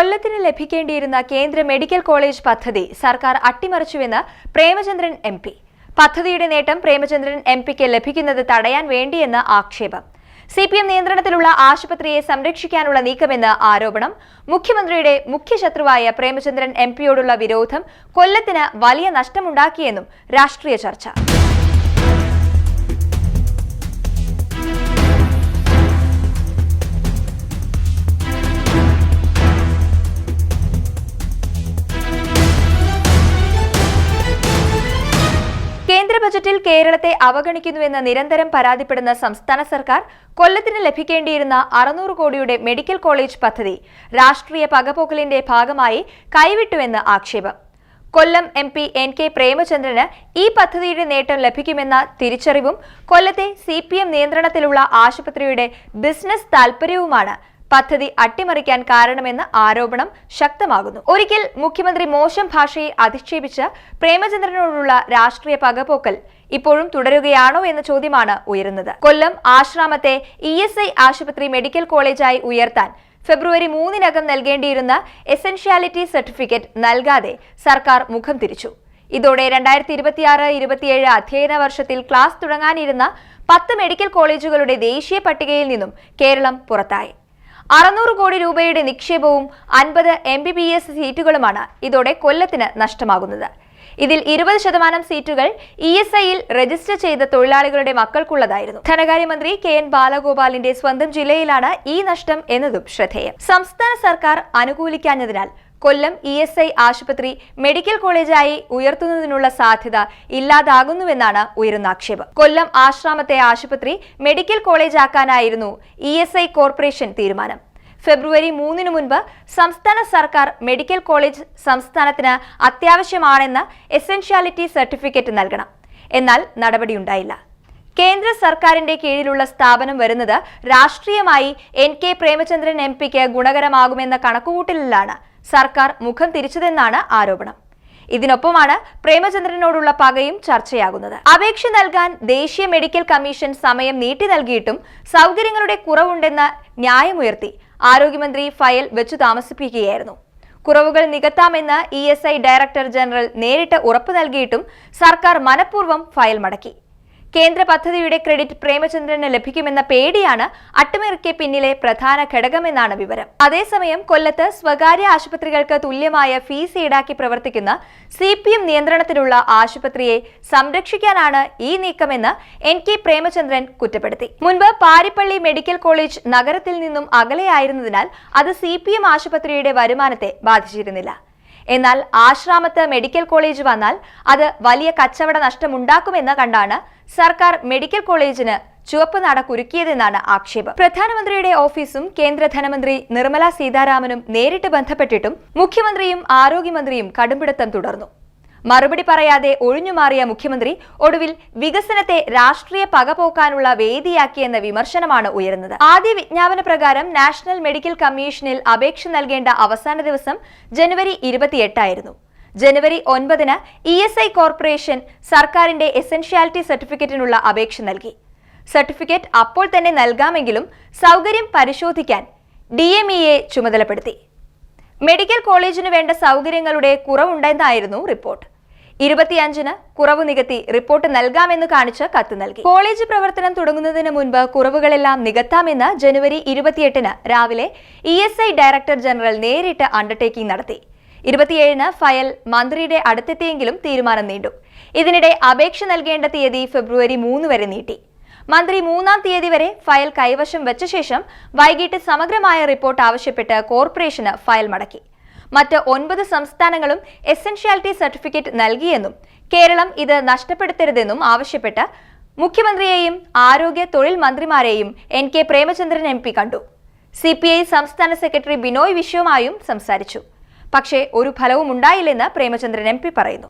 കൊല്ലത്തിന് ലഭിക്കേണ്ടിയിരുന്ന കേന്ദ്ര medical college പദ്ധതി സർക്കാർ അട്ടിമറിച്ചുവെന്ന് പ്രേമചന്ദ്രൻ എം പി. പദ്ധതിയുടെ നേട്ടം പ്രേമചന്ദ്രൻ എം പിക്ക് ലഭിക്കുന്നത് തടയാൻ വേണ്ടിയെന്ന് ആക്ഷേപം. സി പി എം നിയന്ത്രണത്തിലുള്ള ആശുപത്രിയെ സംരക്ഷിക്കാനുള്ള നീക്കമെന്ന് ആരോപണം. മുഖ്യമന്ത്രിയുടെ മുഖ്യശത്രുവായ പ്രേമചന്ദ്രൻ എം പിയോടുള്ള വിരോധം കൊല്ലത്തിന് വലിയ നഷ്ടമുണ്ടാക്കിയെന്നും രാഷ്ട്രീയ ചർച്ച. ബജറ്റിൽ കേരളത്തെ അവഗണിക്കുന്നുവെന്ന് നിരന്തരം പരാതിപ്പെടുന്ന സംസ്ഥാന സർക്കാർ കൊല്ലത്തിന് ലഭിക്കേണ്ടിയിരുന്ന അറുന്നൂറ് കോടിയുടെ മെഡിക്കൽ കോളേജ് പദ്ധതി രാഷ്ട്രീയ പകപോക്കലിന്റെ ഭാഗമായി കൈവിട്ടുവെന്ന് ആക്ഷേപം. Kollam M P N K പ്രേമചന്ദ്രന് ഈ പദ്ധതിയുടെ നേട്ടം ലഭിക്കുമെന്ന തിരിച്ചറിവും കൊല്ലത്തെ സി പി എം നിയന്ത്രണത്തിലുള്ള ആശുപത്രിയുടെ ബിസിനസ് താൽപര്യവുമാണ് പദ്ധതി അട്ടിമറിക്കാൻ കാരണമെന്ന ആരോപണം ശക്തമാകുന്നു. ഒരിക്കൽ മുഖ്യമന്ത്രി മോശം ഭാഷയെ അധിക്ഷേപിച്ച് പ്രേമചന്ദ്രനോടുള്ള രാഷ്ട്രീയ പകപോക്കൽ ഇപ്പോഴും തുടരുകയാണോ എന്ന ചോദ്യമാണ് ഉയരുന്നത്. കൊല്ലം ആശ്രാമത്തെ ഇ ആശുപത്രി മെഡിക്കൽ കോളേജായി ഉയർത്താൻ ഫെബ്രുവരി മൂന്നിനകം നൽകേണ്ടിയിരുന്ന എസൻഷ്യാലിറ്റി സർട്ടിഫിക്കറ്റ് നൽകാതെ സർക്കാർ മുഖം തിരിച്ചു. ഇതോടെ രണ്ടായിരത്തി ഇരുപത്തിയാറ് ഇരുപത്തിയേഴ് അധ്യയന വർഷത്തിൽ ക്ലാസ് തുടങ്ങാനിരുന്ന പത്ത് മെഡിക്കൽ കോളേജുകളുടെ ദേശീയ പട്ടികയിൽ നിന്നും കേരളം പുറത്തായി. അറുന്നൂറ് കോടി രൂപയുടെ നിക്ഷേപവും അൻപത് എം ബി ബി എസ് സീറ്റുകളുമാണ് ഇതോടെ കൊല്ലത്തിന് നഷ്ടമാകുന്നത്. ഇതിൽ ഇരുപത് ശതമാനം സീറ്റുകൾ ഇ എസ് ഐയിൽ രജിസ്റ്റർ ചെയ്ത തൊഴിലാളികളുടെ മക്കൾക്കുള്ളതായിരുന്നു. ധനകാര്യമന്ത്രി കെ എൻ ബാലഗോപാലിന്റെ സ്വന്തം ജില്ലയിലാണ് ഈ നഷ്ടം എന്നതും ശ്രദ്ധേയം. സംസ്ഥാന സർക്കാർ അനുകൂലിക്കാഞ്ഞതിനാൽ കൊല്ലം ഇ എസ് ഐ ആശുപത്രി മെഡിക്കൽ കോളേജായി ഉയർത്തുന്നതിനുള്ള സാധ്യത ഇല്ലാതാകുന്നുവെന്നാണ് ഉയരുന്ന ആക്ഷേപം കൊല്ലം ആശ്രാമത്തെ ആശുപത്രി മെഡിക്കൽ കോളേജാക്കാനായിരുന്നു ഇ എസ് ഐ കോർപ്പറേഷൻ തീരുമാനം. ഫെബ്രുവരി മൂന്നിന് മുൻപ് സംസ്ഥാന സർക്കാർ മെഡിക്കൽ കോളേജ് സംസ്ഥാനത്തിന് അത്യാവശ്യമാണെന്ന് എസെൻഷ്യാലിറ്റി സർട്ടിഫിക്കറ്റ് നൽകണം. എന്നാൽ നടപടിയുണ്ടായില്ല. കേന്ദ്ര സർക്കാരിന്റെ കീഴിലുള്ള സ്ഥാപനം വരുന്നത് രാഷ്ട്രീയമായി എൻ കെ പ്രേമചന്ദ്രൻ എം പിക്ക് ഗുണകരമാകുമെന്ന കണക്കുകൂട്ടലിലാണ് സർക്കാർ മുഖം തിരിച്ചതെന്നാണ് ആരോപണം. ഇതിനൊപ്പമാണ് പ്രേമചന്ദ്രനോടുള്ള പകയും ചർച്ചയാകുന്നത്. അപേക്ഷ നൽകാൻ ദേശീയ മെഡിക്കൽ കമ്മീഷൻ സമയം നീട്ടി നൽകിയിട്ടും സൗകര്യങ്ങളുടെ കുറവുണ്ടെന്ന ന്യായമുയർത്തി ആരോഗ്യമന്ത്രി ഫയൽ വെച്ചു താമസിപ്പിക്കുകയായിരുന്നു. കുറവുകൾ നികത്താമെന്ന് ഇ ഡയറക്ടർ ജനറൽ നേരിട്ട് ഉറപ്പു നൽകിയിട്ടും സർക്കാർ മനഃപൂർവം ഫയൽ മടക്കി. കേന്ദ്ര പദ്ധതിയുടെ ക്രെഡിറ്റ് പ്രേമചന്ദ്രന് ലഭിക്കുമെന്ന പേടിയാണ് അട്ടിമറിക്ക് പിന്നിലെ പ്രധാന ഘടകമെന്നാണ് വിവരം. അതേസമയം കൊല്ലത്ത് സ്വകാര്യ ആശുപത്രികൾക്ക് തുല്യമായ ഫീസ് ഈടാക്കി പ്രവർത്തിക്കുന്ന സി പി എം നിയന്ത്രണത്തിലുള്ള ആശുപത്രിയെ സംരക്ഷിക്കാനാണ് ഈ നീക്കമെന്ന് എൻ കെ പ്രേമചന്ദ്രൻ കുറ്റപ്പെടുത്തി. മുൻപ് പാരിപ്പള്ളി മെഡിക്കൽ കോളേജ് നഗരത്തിൽ നിന്നും അകലെയായിരുന്നതിനാൽ അത് സി പി എം ആശുപത്രിയുടെ വരുമാനത്തെ ബാധിച്ചിരുന്നില്ല. എന്നാൽ ആശ്രാമത്ത് മെഡിക്കൽ കോളേജ് വന്നാൽ അത് വലിയ കച്ചവട നഷ്ടമുണ്ടാക്കുമെന്ന് കണ്ടാണ് സർക്കാർ മെഡിക്കൽ കോളേജിന് ചുവപ്പ് നട കുരുക്കിയതെന്നാണ് ആക്ഷേപം. പ്രധാനമന്ത്രിയുടെ ഓഫീസും കേന്ദ്ര ധനമന്ത്രി നിർമ്മല സീതാരാമനും നേരിട്ട് ബന്ധപ്പെട്ടിട്ടും മുഖ്യമന്ത്രിയും ആരോഗ്യമന്ത്രിയും കടുംപിടുത്തം തുടർന്നു. മറുപടി പറയാതെ ഒഴിഞ്ഞുമാറിയ മുഖ്യമന്ത്രി ഒടുവിൽ വികസനത്തെ രാഷ്ട്രീയ പകപോക്കാനുള്ള വേദിയാക്കിയെന്ന വിമർശനമാണ് ഉയരുന്നത്. ആദ്യ വിജ്ഞാപന പ്രകാരം നാഷണൽ മെഡിക്കൽ കമ്മീഷനിൽ അപേക്ഷ നൽകേണ്ട അവസാന ദിവസം ജനുവരി ഇരുപത്തിയെട്ടായിരുന്നു. ജനുവരി ഒൻപതിന് ഇ എസ് ഐ കോർപ്പറേഷൻ സർക്കാരിന്റെ എസെൻഷ്യാലിറ്റി സർട്ടിഫിക്കറ്റിനുള്ള അപേക്ഷ നൽകി. സർട്ടിഫിക്കറ്റ് അപ്പോൾ തന്നെ നൽകാമെങ്കിലും സൗകര്യം പരിശോധിക്കാൻ ഡി എം ഇയെ ചുമതലപ്പെടുത്തി. മെഡിക്കൽ കോളേജിന് വേണ്ട സൗകര്യങ്ങളുടെ കുറവുണ്ടെന്നായിരുന്നു റിപ്പോർട്ട്. ഇരുപത്തിയഞ്ചിന് കുറവ് നികത്തി റിപ്പോർട്ട് നൽകാമെന്ന് കാണിച്ച് കത്ത് നൽകി. കോളേജ് പ്രവർത്തനം തുടങ്ങുന്നതിന് മുൻപ് കുറവുകളെല്ലാം നികത്താമെന്ന് ജനുവരി ഇരുപത്തിയെട്ടിന് രാവിലെ ഇ ഡയറക്ടർ ജനറൽ നേരിട്ട് അണ്ടർടേക്കിംഗ് നടത്തി. ഇരുപത്തിയേഴിന് ഫയൽ മന്ത്രിയുടെ അടുത്തെത്തിയെങ്കിലും തീരുമാനം നീണ്ടു. ഇതിനിടെ അപേക്ഷ നൽകേണ്ട തീയതി ഫെബ്രുവരി മൂന്ന് വരെ നീട്ടി. മന്ത്രി മൂന്നാം തീയതി വരെ ഫയൽ കൈവശം വെച്ച ശേഷം വൈകിട്ട് സമഗ്രമായ റിപ്പോർട്ട് ആവശ്യപ്പെട്ട് കോർപ്പറേഷന് ഫയൽ മടക്കി. മറ്റ് ഒൻപത് സംസ്ഥാനങ്ങളും എസെൻഷ്യാലിറ്റി സർട്ടിഫിക്കറ്റ് നൽകിയെന്നും കേരളം ഇത് നഷ്ടപ്പെടുത്തരുതെന്നും ആവശ്യപ്പെട്ട് മുഖ്യമന്ത്രിയെയും ആരോഗ്യ തൊഴിൽ മന്ത്രിമാരെയും എൻ കെ പ്രേമചന്ദ്രൻ എം കണ്ടു. സി സംസ്ഥാന സെക്രട്ടറി ബിനോയ് വിശ്വമായും സംസാരിച്ചു. പക്ഷേ ഒരു ഫലവും ഉണ്ടായില്ലെന്ന് പ്രേമചന്ദ്രൻ എം പറയുന്നു.